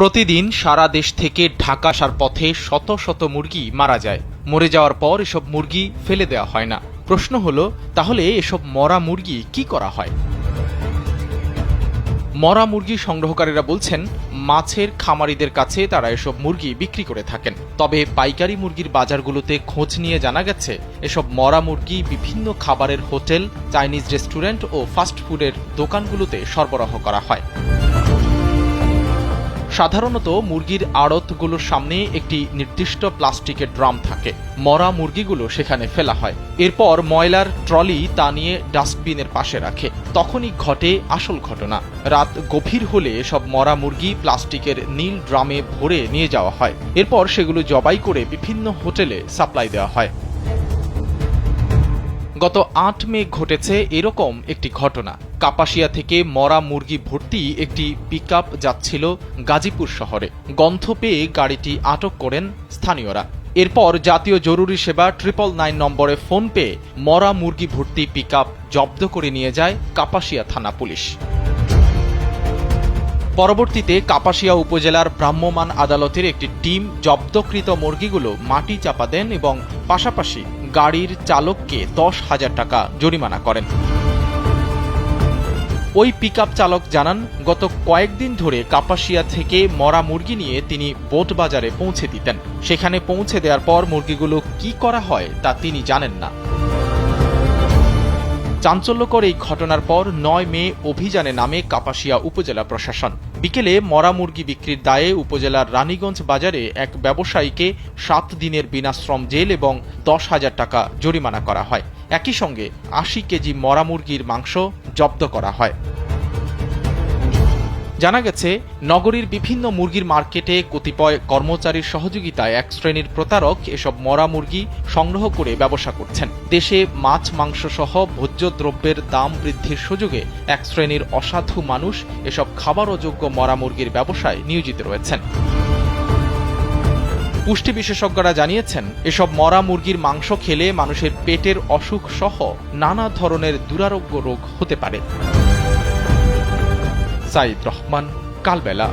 প্রতিদিন সারা দেশ থেকে ঢাকা আসার পথে শত শত মুরগি মারা যায়। মরে যাওয়ার পর এসব মুরগি ফেলে দেওয়া হয় না। প্রশ্ন হলো, তাহলে এসব মরা মুরগি কি করা হয়? মরা মুরগি সংগ্রহকারীরা বলছেন, মাছের খামারিদের কাছে তারা এসব মুরগি বিক্রি করে থাকেন। তবে পাইকারি মুরগির বাজারগুলোতে খোঁজ নিয়ে জানা গেছে, এসব মরা মুরগি বিভিন্ন খাবারের হোটেল, চাইনিজ রেস্টুরেন্ট ও ফাস্ট ফুডের দোকানগুলোতে সরবরাহ করা হয়। সাধারণত মুরগির আড়তগুলোর সামনে একটি নির্দিষ্ট প্লাস্টিকের ড্রাম থাকে। মরা মুরগিগুলো সেখানে ফেলা হয়। এরপর ময়লার ট্রলি তা নিয়ে ডাস্টবিনের পাশে রাখে। তখনই ঘটে আসল ঘটনা। রাত গভীর হলে সব মরা মুরগি প্লাস্টিকের নীল ড্রামে ভরে নিয়ে যাওয়া হয়। এরপর সেগুলো জবাই করে বিভিন্ন হোটেলে সাপ্লাই দেওয়া হয়। গত আট মে ঘটেছে এরকম একটি ঘটনা। কাপাসিয়া থেকে মরা মুরগি ভর্তি একটি পিকআপ যাচ্ছিল গাজীপুর শহরে। গন্ধ পেয়ে গাড়িটি আটক করেন স্থানীয়রা। এরপর জাতীয় জরুরি সেবা ট্রিপল নাইন নম্বরে ফোন পেয়ে মরা মুরগি ভর্তি পিকআপ জব্দ করে নিয়ে যায় কাপাসিয়া থানা পুলিশ। পরবর্তীতে কাপাসিয়া উপজেলার ভ্রাম্যমাণ আদালতের একটি টিম জব্দকৃত মুরগিগুলো মাটি চাপা দেন এবং পাশাপাশি গাড়ির চালককে দশ হাজার টাকা জরিমানা করেন। ওই পিকআপ চালক জানান, গত কয়েকদিন ধরে কাপাসিয়া থেকে মরা মুরগি নিয়ে তিনি বোট বাজারে পৌঁছে দিতেন। সেখানে পৌঁছে দেওয়ার পর মুরগিগুলো কি করা হয় তা তিনি জানেন না। চাঞ্চল্যকর এই ঘটনার পর নয় মে অভিযানে নামে কাপাসিয়া উপজেলা প্রশাসন। বিকেলে মরা মুরগি বিক্রির দায়ে উপজেলার রানীগঞ্জ বাজারে এক ব্যবসায়ীকে সাত দিনের বিনাশ্রম জেল এবং দশ হাজার টাকা জরিমানা করা হয়। একই সঙ্গে আশি কেজি মরা মুরগির মাংস জব্দ করা হয়। জানা গেছে, নগরীর বিভিন্ন মুরগির মার্কেটে কতিপয় কর্মচারীর সহযোগিতায় এক শ্রেণির প্রতারক এসব মরা মুরগি সংগ্রহ করে ব্যবসা করছেন। দেশে মাছ, মাংস সহ ভোজ্য দ্রব্যের দাম বৃদ্ধির সুযোগে এক শ্রেণির অসাধু মানুষ এসব খাবার অযোগ্য মরা মুরগির ব্যবসায় নিয়োজিত রয়েছেন। পুষ্টি বিশেষজ্ঞরা জানিয়েছেন, এসব মরা মুরগির মাংস খেলে মানুষের পেটের অসুখ সহ নানা ধরনের দুরারোগ্য রোগ হতে পারে। সাইদ রহমান কালবেলা।